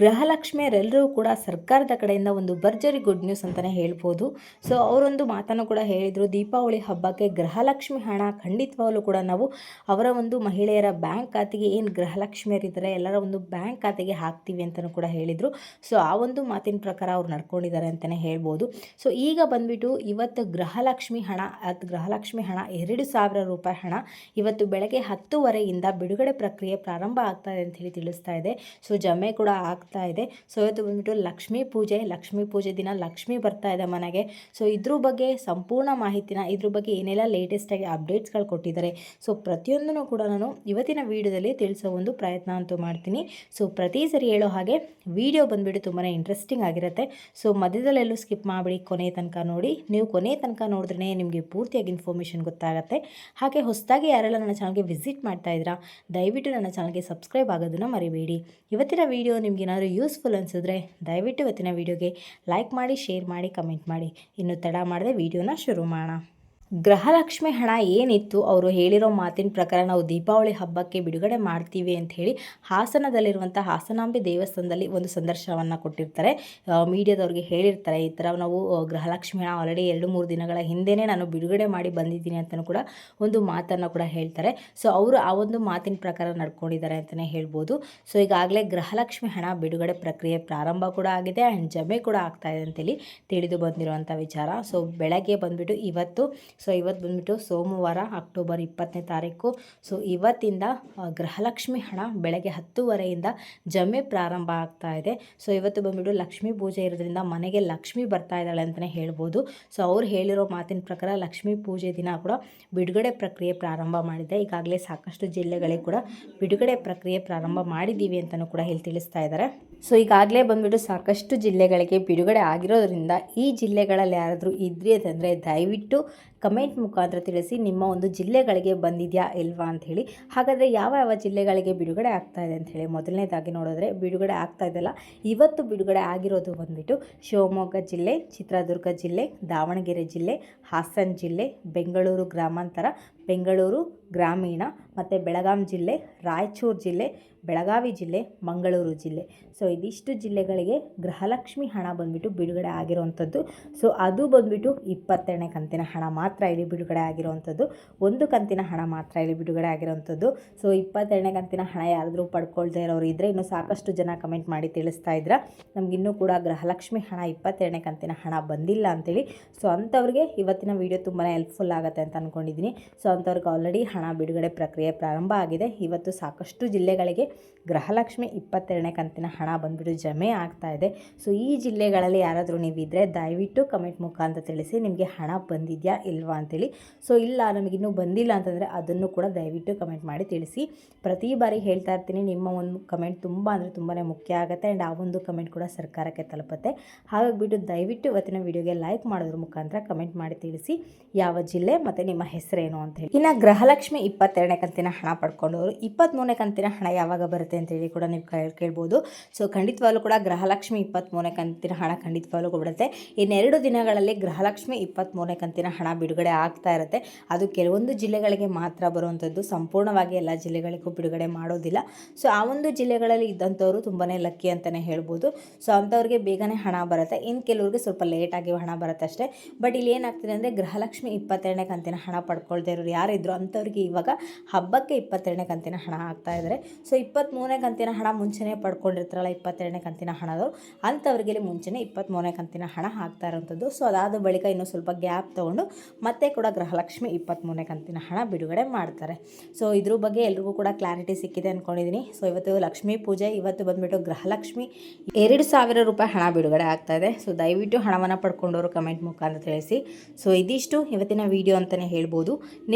ಗೃಹಲಕ್ಷ್ಮಿಯರೆಲ್ಲರೂ ಕೂಡ ಸರ್ಕಾರದ ಕಡೆಯಿಂದ ಒಂದು ಭರ್ಜರಿ ಗುಡ್ ನ್ಯೂಸ್ ಅಂತಲೇ ಹೇಳ್ಬೋದು. ಸೊ ಅವರೊಂದು ಮಾತನ್ನು ಕೂಡ ಹೇಳಿದರು. ದೀಪಾವಳಿ ಹಬ್ಬಕ್ಕೆ ಗೃಹಲಕ್ಷ್ಮಿ ಹಣ ಖಂಡಿತವಾಗಲೂ ಕೂಡ ನಾವು ಅವರ ಒಂದು ಮಹಿಳೆಯರ ಬ್ಯಾಂಕ್ ಖಾತೆಗೆ ಏನು ಗೃಹಲಕ್ಷ್ಮಿಯರಿದ್ದಾರೆ ಎಲ್ಲರ ಒಂದು ಬ್ಯಾಂಕ್ ಖಾತೆಗೆ ಹಾಕ್ತೀವಿ ಅಂತಲೂ ಕೂಡ ಹೇಳಿದರು. ಸೊ ಆ ಒಂದು ಮಾತಿನ ಪ್ರಕಾರ ಅವ್ರು ನಡ್ಕೊಂಡಿದ್ದಾರೆ ಅಂತಲೇ ಹೇಳ್ಬೋದು. ಸೊ ಈಗ ಬಂದ್ಬಿಟ್ಟು ಇವತ್ತು ಗೃಹಲಕ್ಷ್ಮಿ ಹಣ ಅದು ಗೃಹಲಕ್ಷ್ಮಿ ಹಣ ಎರಡು ಸಾವಿರ ರೂಪಾಯಿ ಹಣ ಇವತ್ತು ಬೆಳಗ್ಗೆ ಹತ್ತುವರೆಯಿಂದ ಬಿಡುಗಡೆ ಪ್ರಕ್ರಿಯೆ ಪ್ರಾರಂಭ ಆಗ್ತಾ ಇದೆ ಅಂತ ಹೇಳಿ ತಿಳಿಸ್ತಾ ಇದೆ. ಸೊ ಜಮೆ ಕೂಡ ಆಗ್ತಾ ಇದೆ. ಸೊ, ಇವತ್ತು ಬಂದ್ಬಿಟ್ಟು ಲಕ್ಷ್ಮೀ ಪೂಜೆ ಲಕ್ಷ್ಮೀ ಪೂಜೆ ದಿನ ಲಕ್ಷ್ಮಿ ಬರ್ತಾ ಇದೆ ಮನೆಗೆ. ಸೊ, ಇದ್ರ ಬಗ್ಗೆ ಸಂಪೂರ್ಣ ಮಾಹಿತಿನ, ಇದ್ರ ಬಗ್ಗೆ ಏನೆಲ್ಲ ಲೇಟೆಸ್ಟಾಗಿ ಅಪ್ಡೇಟ್ಸ್ಗಳು ಕೊಟ್ಟಿದ್ದಾರೆ. ಸೊ, ಪ್ರತಿಯೊಂದನ್ನು ಕೂಡ ನಾನು ಇವತ್ತಿನ ವೀಡಿಯೋದಲ್ಲಿ ತಿಳಿಸೋ ಒಂದು ಪ್ರಯತ್ನ ಅಂತೂ ಮಾಡ್ತೀನಿ. ಸೊ, ಪ್ರತಿ ಸರಿ ಹೇಳೋ ಹಾಗೆ ವಿಡಿಯೋ ಬಂದುಬಿಟ್ಟು ತುಂಬಾ ಇಂಟ್ರೆಸ್ಟಿಂಗ್ ಆಗಿರುತ್ತೆ. ಸೊ ಮಧ್ಯದಲ್ಲೆಲ್ಲೂ ಸ್ಕಿಪ್ ಮಾಡಿಬಿಡಿ, ಕೊನೆ ತನಕ ನೋಡಿ. ನೀವು ಕೊನೆ ತನಕ ನೋಡಿದ್ರೆ ನಿಮಗೆ ಪೂರ್ತಿಯಾಗಿ ಇನ್ಫಾರ್ಮೇಷನ್ ಗೊತ್ತಾಗುತ್ತೆ. ಹಾಗೆ ಹೊಸದಾಗಿ ಯಾರೆಲ್ಲ ನನ್ನ ಚಾನಲ್ಗೆ ವಿಸಿಟ್ ಮಾಡ್ತಾ ಇದ್ದೀರಾ, ದಯವಿಟ್ಟು ನನ್ನ ಚಾನಲ್ಗೆ ಸಬ್ಸ್ಕ್ರೈಬ್ ಆಗೋದನ್ನು ಮರಿಬೇಡಿ. ಇವತ್ತಿನ ವಿಡಿಯೋ ನಿಮ್ಗೆ ಏನಾದರೂ ಯೂಸ್ಫುಲ್ ಅನಿಸಿದ್ರೆ ದಯವಿಟ್ಟು ಇವತ್ತಿನ ವೀಡಿಯೋಗೆ ಲೈಕ್ ಮಾಡಿ, ಶೇರ್ ಮಾಡಿ, ಕಮೆಂಟ್ ಮಾಡಿ. ಇನ್ನು ತಡ ಮಾಡದೆ ವೀಡಿಯೋನ ಶುರು ಮಾಡೋಣ. ಗೃಹಲಕ್ಷ್ಮಿ ಹಣ ಏನಿತ್ತು? ಅವರು ಹೇಳಿರೋ ಮಾತಿನ ಪ್ರಕಾರ ನಾವು ದೀಪಾವಳಿ ಹಬ್ಬಕ್ಕೆ ಬಿಡುಗಡೆ ಮಾಡ್ತೀವಿ ಅಂತ ಹೇಳಿ ಹಾಸನದಲ್ಲಿರುವಂಥ ಹಾಸನಾಂಬೆ ದೇವಸ್ಥಾನದಲ್ಲಿ ಒಂದು ಸಂದರ್ಶನವನ್ನು ಕೊಟ್ಟಿರ್ತಾರೆ. ಮೀಡಿಯಾದವ್ರಿಗೆ ಹೇಳಿರ್ತಾರೆ, ಈ ಥರ ನಾವು ಗೃಹಲಕ್ಷ್ಮಿ ಹಣ ಆಲ್ರೆಡಿ ಎರಡು ಮೂರು ದಿನಗಳ ಹಿಂದೆಯೇ ನಾನು ಬಿಡುಗಡೆ ಮಾಡಿ ಬಂದಿದ್ದೀನಿ ಅಂತಲೂ ಕೂಡ ಒಂದು ಮಾತನ್ನು ಕೂಡ ಹೇಳ್ತಾರೆ. ಸೊ ಅವರು ಆ ಒಂದು ಮಾತಿನ ಪ್ರಕಾರ ನಡ್ಕೊಂಡಿದ್ದಾರೆ ಅಂತಲೇ ಹೇಳ್ಬೋದು. ಸೊ ಈಗಾಗಲೇ ಗೃಹಲಕ್ಷ್ಮಿ ಹಣ ಬಿಡುಗಡೆ ಪ್ರಕ್ರಿಯೆ ಪ್ರಾರಂಭ ಕೂಡ ಆಗಿದೆ ಆ್ಯಂಡ್ ಜಮೆ ಕೂಡ ಆಗ್ತಾಯಿದೆ ಅಂತೇಳಿ ತಿಳಿದು ಬಂದಿರುವಂಥ ವಿಚಾರ. ಸೊ ಬೆಳಗ್ಗೆ ಬಂದುಬಿಟ್ಟು ಇವತ್ತು ಸೊ ಇವತ್ತು ಬಂದುಬಿಟ್ಟು ಸೋಮವಾರ ಅಕ್ಟೋಬರ್ ಇಪ್ಪತ್ತನೇ ತಾರೀಕು. ಸೊ ಇವತ್ತಿಂದ ಗೃಹಲಕ್ಷ್ಮಿ ಹಣ ಬೆಳಗ್ಗೆ ಹತ್ತುವರೆಯಿಂದ ಜಮೆ ಪ್ರಾರಂಭ ಆಗ್ತಾ ಇದೆ. ಸೊ ಇವತ್ತು ಬಂದುಬಿಟ್ಟು ಲಕ್ಷ್ಮೀ ಪೂಜೆ ಇರೋದ್ರಿಂದ ಮನೆಗೆ ಲಕ್ಷ್ಮಿ ಬರ್ತಾ ಇದ್ದಾಳೆ ಅಂತಲೇ ಹೇಳ್ಬೋದು. ಸೊ ಅವ್ರು ಹೇಳಿರೋ ಮಾತಿನ ಪ್ರಕಾರ ಲಕ್ಷ್ಮೀ ಪೂಜೆ ದಿನ ಕೂಡ ಬಿಡುಗಡೆ ಪ್ರಕ್ರಿಯೆ ಪ್ರಾರಂಭ ಮಾಡಿದೆ. ಈಗಾಗಲೇ ಸಾಕಷ್ಟು ಜಿಲ್ಲೆಗಳಿಗೆ ಕೂಡ ಬಿಡುಗಡೆ ಪ್ರಕ್ರಿಯೆ ಪ್ರಾರಂಭ ಮಾಡಿದ್ದೀವಿ ಅಂತಲೂ ಕೂಡ ಹೇಳಿ ತಿಳಿಸ್ತಾ ಇದ್ದಾರೆ. ಸೊ ಈಗಾಗಲೇ ಬಂದ್ಬಿಟ್ಟು ಸಾಕಷ್ಟು ಜಿಲ್ಲೆಗಳಿಗೆ ಬಿಡುಗಡೆ ಆಗಿರೋದ್ರಿಂದ ಈ ಜಿಲ್ಲೆಗಳಲ್ಲಿ ಯಾರಾದರೂ ಇದ್ರಿ ಅಂತಂದರೆ ದಯವಿಟ್ಟು ಕಮೆಂಟ್ ಮುಖಾಂತರ ತಿಳಿಸಿ ನಿಮ್ಮ ಒಂದು ಜಿಲ್ಲೆಗಳಿಗೆ ಬಂದಿದೆಯಾ ಇಲ್ವಾ ಹೇಳಿ. ಹಾಗಾದರೆ ಯಾವ ಯಾವ ಜಿಲ್ಲೆಗಳಿಗೆ ಬಿಡುಗಡೆ ಆಗ್ತಾ ಇದೆ ಅಂಥೇಳಿ ಮೊದಲನೇದಾಗಿ ನೋಡಿದ್ರೆ ಬಿಡುಗಡೆ ಆಗ್ತಾ ಇದೆಯಲ್ಲ. ಇವತ್ತು ಬಿಡುಗಡೆ ಆಗಿರೋದು ಬಂದ್ಬಿಟ್ಟು ಶಿವಮೊಗ್ಗ ಜಿಲ್ಲೆ, ಚಿತ್ರದುರ್ಗ ಜಿಲ್ಲೆ, ದಾವಣಗೆರೆ ಜಿಲ್ಲೆ, ಹಾಸನ ಜಿಲ್ಲೆ, ಬೆಂಗಳೂರು ಗ್ರಾಮಾಂತರ ಬೆಂಗಳೂರು, ಗ್ರಾಮೀಣ ಮತ್ತು ಬೆಳಗಾಂ ಜಿಲ್ಲೆ, ರಾಯಚೂರು ಜಿಲ್ಲೆ, ಬೆಳಗಾವಿ ಜಿಲ್ಲೆ, ಮಂಗಳೂರು ಜಿಲ್ಲೆ. ಸೊ ಇದಿಷ್ಟು ಜಿಲ್ಲೆಗಳಿಗೆ ಗೃಹಲಕ್ಷ್ಮಿ ಹಣ ಬಂದ್ಬಿಟ್ಟು ಬಿಡುಗಡೆ ಆಗಿರೋವಂಥದ್ದು. ಸೊ ಅದು ಬಂದ್ಬಿಟ್ಟು ಇಪ್ಪತ್ತೆರಡನೇ ಕಂತಿನ ಹಣ ಮಾತ್ರ ಇಲ್ಲಿ ಬಿಡುಗಡೆ ಆಗಿರೋವಂಥದ್ದು. ಒಂದು ಕಂತಿನ ಹಣ ಮಾತ್ರ ಇಲ್ಲಿ ಬಿಡುಗಡೆ ಆಗಿರೋವಂಥದ್ದು. ಸೊ ಇಪ್ಪತ್ತೆರಡನೇ ಕಂತಿನ ಹಣ ಯಾರಾದರೂ ಪಡ್ಕೊಳ್ತಾ ಇರೋರು ಇದ್ದರೆ ಇನ್ನೂ ಸಾಕಷ್ಟು ಜನ ಕಮೆಂಟ್ ಮಾಡಿ ತಿಳಿಸ್ತಾ ಇದ್ರ. ನಮಗಿನ್ನೂ ಕೂಡ ಗೃಹಲಕ್ಷ್ಮಿ ಹಣ ಇಪ್ಪತ್ತೆರಡನೇ ಕಂತಿನ ಹಣ ಬಂದಿಲ್ಲ ಅಂತೇಳಿ. ಸೊ ಅಂಥವ್ರಿಗೆ ಇವತ್ತಿನ ವೀಡಿಯೋ ತುಂಬಾ ಹೆಲ್ಪ್ಫುಲ್ ಆಗುತ್ತೆ ಅಂತ ಅಂದ್ಕೊಂಡಿದ್ದೀನಿ ಸೊ ಅಂಥವ್ರಿಗೆ ಆಲ್ರೆಡಿ ಹಣ ಬಿಡುಗಡೆ ಪ್ರಕ್ರಿಯೆ ಪ್ರಾರಂಭ ಆಗಿದೆ. ಇವತ್ತು ಸಾಕಷ್ಟು ಜಿಲ್ಲೆಗಳಿಗೆ ಗೃಹಲಕ್ಷ್ಮಿ ಇಪ್ಪತ್ತೆರಡನೇ ಕಂತಿನ ಹಣ ಬಂದ್ಬಿಟ್ಟು ಜಮೆ ಆಗ್ತಾ ಇದೆ. ಸೊ ಈ ಜಿಲ್ಲೆಗಳಲ್ಲಿ ಯಾರಾದರೂ ನೀವಿದ್ದರೆ ದಯವಿಟ್ಟು ಕಮೆಂಟ್ ಮುಖಾಂತರ ತಿಳಿಸಿ ನಿಮಗೆ ಹಣ ಬಂದಿದೆಯಾ ಇಲ್ವಾ ಅಂತೇಳಿ. ಸೊ ಇಲ್ಲ ನಮಗಿನ್ನೂ ಬಂದಿಲ್ಲ ಅಂತಂದರೆ ಅದನ್ನು ಕೂಡ ದಯವಿಟ್ಟು ಕಮೆಂಟ್ ಮಾಡಿ ತಿಳಿಸಿ. ಪ್ರತಿ ಬಾರಿ ಹೇಳ್ತಾ ಇರ್ತೀನಿ, ನಿಮ್ಮ ಒಂದು ಕಮೆಂಟ್ ತುಂಬ ಅಂದರೆ ತುಂಬಾ ಮುಖ್ಯ ಆಗುತ್ತೆ ಆ್ಯಂಡ್ ಆ ಒಂದು ಕಮೆಂಟ್ ಕೂಡ ಸರ್ಕಾರಕ್ಕೆ ತಲುಪುತ್ತೆ. ಹಾಗಾಗಿಬಿಟ್ಟು ದಯವಿಟ್ಟು ಇವತ್ತಿನ ವಿಡಿಯೋಗೆ ಲೈಕ್ ಮಾಡೋದ್ರ ಮುಖಾಂತರ ಕಮೆಂಟ್ ಮಾಡಿ ತಿಳಿಸಿ ಯಾವ ಜಿಲ್ಲೆ ಮತ್ತು ನಿಮ್ಮ ಹೆಸರೇನು ಅಂತ ಹೇಳಿ ಇನ್ನು ಗೃಹಲಕ್ಷ್ಮಿ ಇಪ್ಪತ್ತೆರಡನೇ ಕಂತಿನ ಹಣ ಪಡ್ಕೊಂಡವರು. ಇಪ್ಪತ್ತ್ಮೂರನೇ ಕಂತಿನ ಹಣ ಯಾವಾಗ ಬರುತ್ತೆ ಅಂತೇಳಿ ಕೂಡ ನೀವು ಕೇಳ್- ಕೇಳ್ಬೋದು. ಸೊ ಖಂಡಿತವಾಗ್ಲೂ ಕೂಡ ಗೃಹಲಕ್ಷ್ಮಿ ಇಪ್ಪತ್ತ್ಮೂರನೇ ಕಂತಿನ ಹಣ ಖಂಡಿತವಾಗ್ಲೂ ಬಿಡುತ್ತೆ ಇನ್ನೆರಡು ದಿನಗಳಲ್ಲಿ ಗೃಹಲಕ್ಷ್ಮಿ ಇಪ್ಪತ್ತ್ಮೂರನೇ ಕಂತಿನ ಹಣ ಬಿಡುಗಡೆ ಆಗ್ತಾ ಇರುತ್ತೆ. ಅದು ಕೆಲವೊಂದು ಜಿಲ್ಲೆಗಳಿಗೆ ಮಾತ್ರ ಬರುವಂಥದ್ದು. ಸಂಪೂರ್ಣವಾಗಿ ಎಲ್ಲ ಜಿಲ್ಲೆಗಳಿಗೂ ಬಿಡುಗಡೆ ಮಾಡೋದಿಲ್ಲ. ಸೊ ಆ ಒಂದು ಜಿಲ್ಲೆಗಳಲ್ಲಿ ಇದ್ದಂಥವರು ತುಂಬಾ ಲಕ್ಕಿ ಅಂತಲೇ ಹೇಳ್ಬೋದು. ಸೊ ಅಂಥವ್ರಿಗೆ ಬೇಗನೆ ಹಣ ಬರುತ್ತೆ. ಇನ್ನು ಕೆಲವ್ರಿಗೆ ಸ್ವಲ್ಪ ಲೇಟಾಗಿ ಹಣ ಬರುತ್ತೆ ಅಷ್ಟೇ ಬಟ್ ಇಲ್ಲಿ ಏನಾಗ್ತಿದೆ ಅಂದರೆ ಗೃಹಲಕ್ಷ್ಮಿ ಇಪ್ಪತ್ತೆರಡನೇ ಕಂತಿನ ಹಣ ಪಡ್ಕೊಳ್ತಾ ಇರೋರು ಯಾರಿದ್ರು ಅಂಥವ್ರಿಗೆ ಇವಾಗ ಹಬ್ಬಕ್ಕೆ ಇಪ್ಪತ್ತೆರಡನೇ ಕಂತಿನ ಹಣ ಹಾಕ್ತಾ ಇದ್ದಾರೆ ಸೊ ಇಪ್ಪತ್ತ್ಮೂರನೇ ಕಂತಿನ ಹಣ ಮುಂಚೆನೇ ಪಡ್ಕೊಂಡಿರ್ತಾರಲ್ಲ, ಇಪ್ಪತ್ತೆರಡನೇ ಕಂತಿನ ಹಣದವರು ಅಂಥವ್ರಿಗೆ ಇಲ್ಲಿ ಮುಂಚೆನೇ ಇಪ್ಪತ್ತ್ಮೂರನೇ ಕಂತಿನ ಹಣ ಹಾಕ್ತಾ ಇರೋಂಥದ್ದು ಸೊ ಅದಾದ ಬಳಿಕ ಇನ್ನೂ ಸ್ವಲ್ಪ ಗ್ಯಾಪ್ ತೊಗೊಂಡು ಮತ್ತೆ ಕೂಡ ಗೃಹಲಕ್ಷ್ಮಿ ಇಪ್ಪತ್ತ್ಮೂರನೇ ಕಂತಿನ ಹಣ ಬಿಡುಗಡೆ ಮಾಡ್ತಾರೆ. ಸೊ ಇದ್ರ ಬಗ್ಗೆ ಎಲ್ರಿಗೂ ಕೂಡ ಕ್ಲಾರಿಟಿ ಸಿಕ್ಕಿದೆ ಅಂದ್ಕೊಂಡಿದ್ದೀನಿ ಸೊ ಇವತ್ತು ಲಕ್ಷ್ಮೀ ಪೂಜೆ, ಇವತ್ತು ಬಂದುಬಿಟ್ಟು ಗೃಹಲಕ್ಷ್ಮಿ ಎರಡು ಸಾವಿರ ರೂಪಾಯಿ ಹಣ ಬಿಡುಗಡೆ ಆಗ್ತಾ ಇದೆ. ಸೊ ದಯವಿಟ್ಟು ಹಣವನ್ನು ಪಡ್ಕೊಂಡವರು ಕಮೆಂಟ್ ಮುಖಾಂತರ ತಿಳಿಸಿ. ಸೊ ಇದಿಷ್ಟು ಇವತ್ತಿನ ವಿಡಿಯೋ ಅಂತಲೇ ಹೇಳ್ಬೋದು.